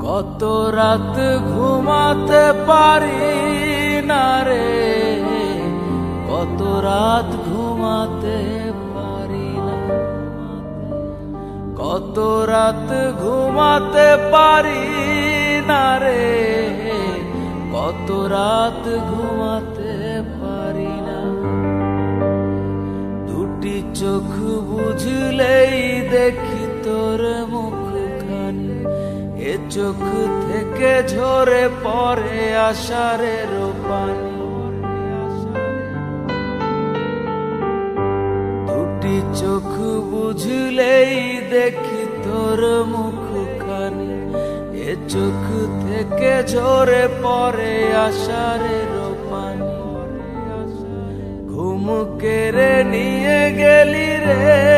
কত রাত ঘুমাতে পারি না রে? কত রাত ঘুমাতে পারি না? কত রাত ঘুমাতে পারি না রে? কত রাত ঘুমাতে পারি না? দুটি চোখ বুঝলেই চোখ থেকে ঝরে পড়ে আষাঢ়ের পানি দুটি চোখ বুঝলেই দেখি তোর মুখখানি। এ চোখ থেকে ঝরে পড়ে আষাঢ়ের পানি ঘুম নিয়ে গেলি রে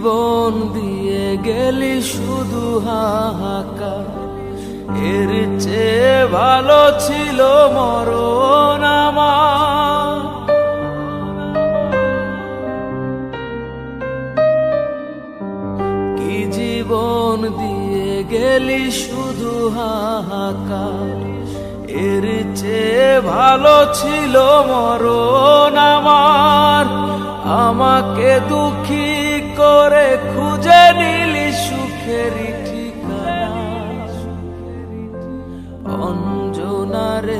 জীবন দিয়ে গেলি শুধু হাহাকার। এর চেয়ে ভালো ছিল মরণ আমার। কি জীবন দিয়ে গেলি শুধু হাহাকার? এর চেয়ে ভালো ছিল মরণ আমার। আমাকে দুঃখী রে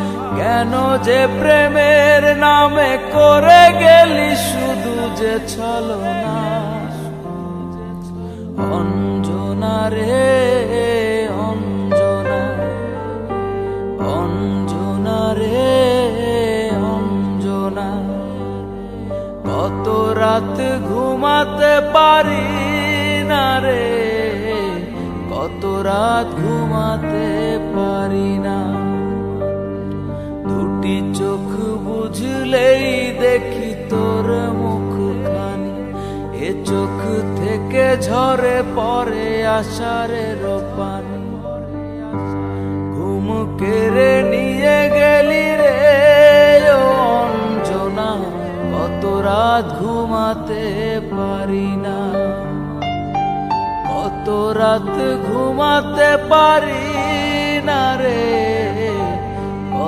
কেন যে প্রেমের নামে করে গেলি শুধু যে ছলনা? অঞ্জনা রে, অঞ্জনা। অঞ্জনা রে, অঞ্জনা। কত রাত ঘুমাতে পারি না রে, কত রাত ঘুমাতে পারি না। দুটি চোখ বুঝলেই দেখি তোর মুখখানি। এ চোখ থেকে ঝরে পরে আষাঢ়ের পানি। ঘুম কেড়ে নিয়ে গেলি রে, অঞ্জনা। কত রাত ঘুমাতে পারি না। কত রাত ঘুমাতে পারি